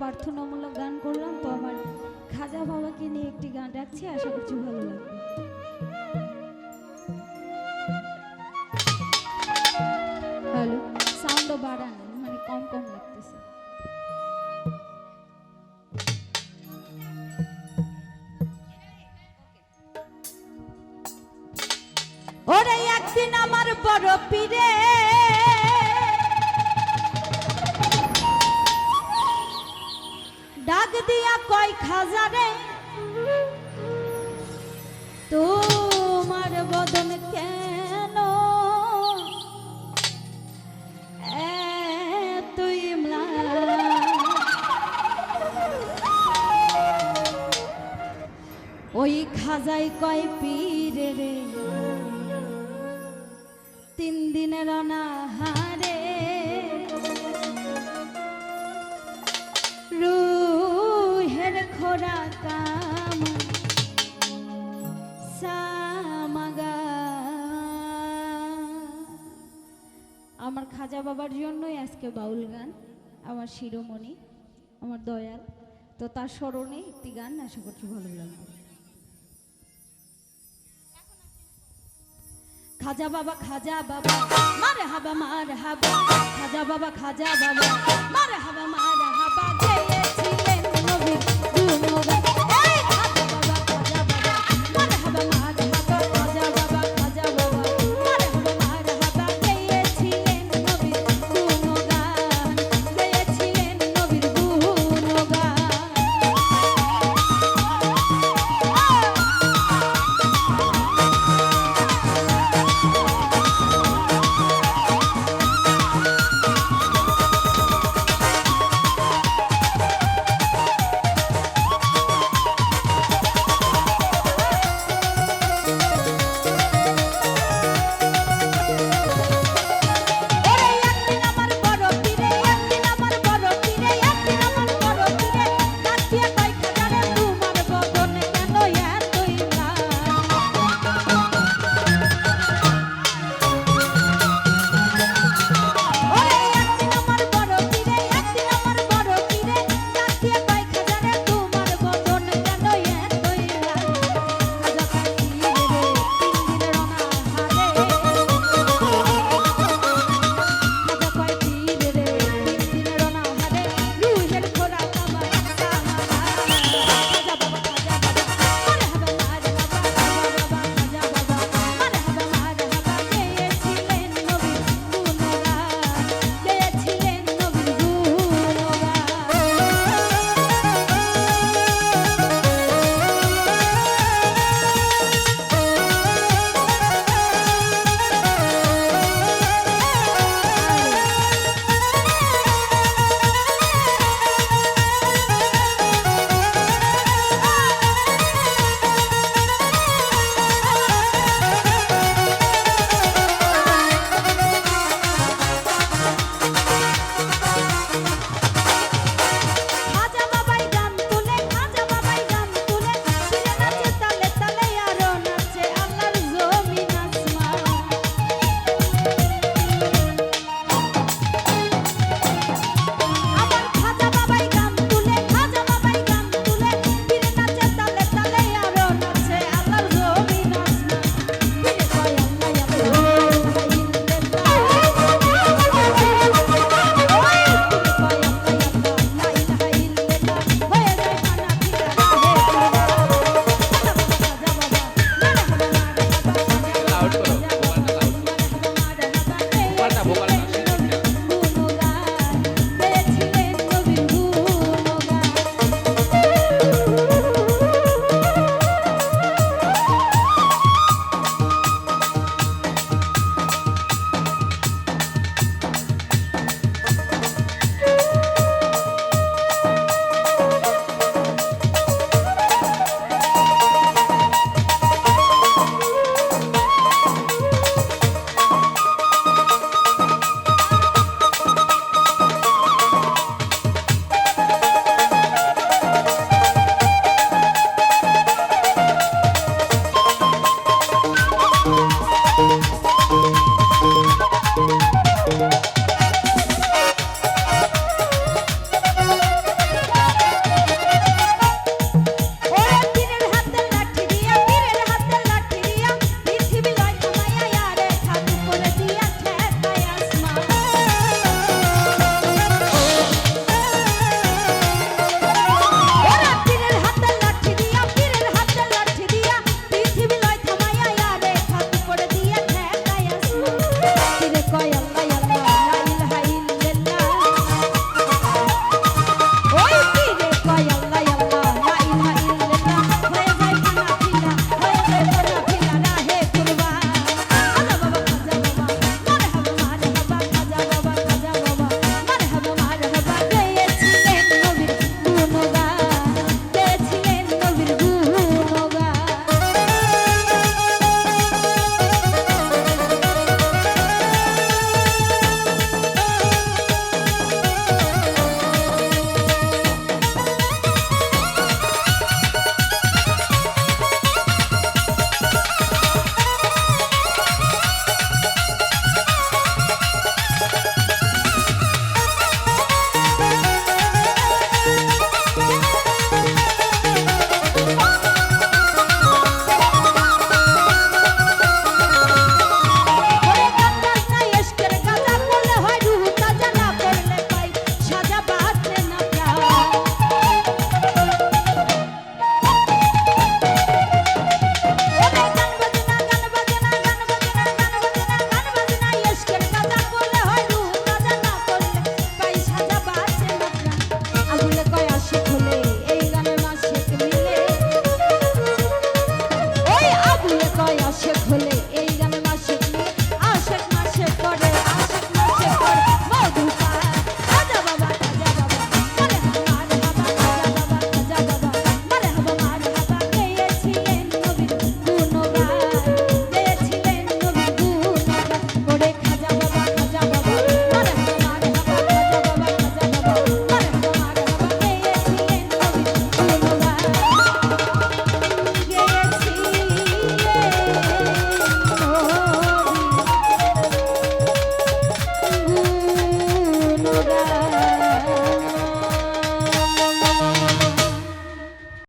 প্রার্থনামূলক গান করলাম, তো আমার খাজা বাবাকে নিয়ে একটি গান রাখছি, আশা করছি ভালো লাগবে। হ্যালো সাউন্ডও বাড়ান মানে কম কম লাগতেছে। ওরে একদিন আমার বড় পীরে দিয়া কয় খাজারে তোমার বদন কেন? তুই ওই খাজাই কয় পীরে রে। তিন দিনের অনাহারে আমার খাজা বাবার জন্যই আজকে বাউল গান, আমার শিরোমণি, আমার দয়াল। তো তার স্মরণে একটি গান আশা করছি ভালো লাগবে। খাজা বাবা খাজা বাবা, মার হাবা মার হাবা। খাজা বাবা খাজা বাবা, মার হাবা মার হাবা আসে খোলে।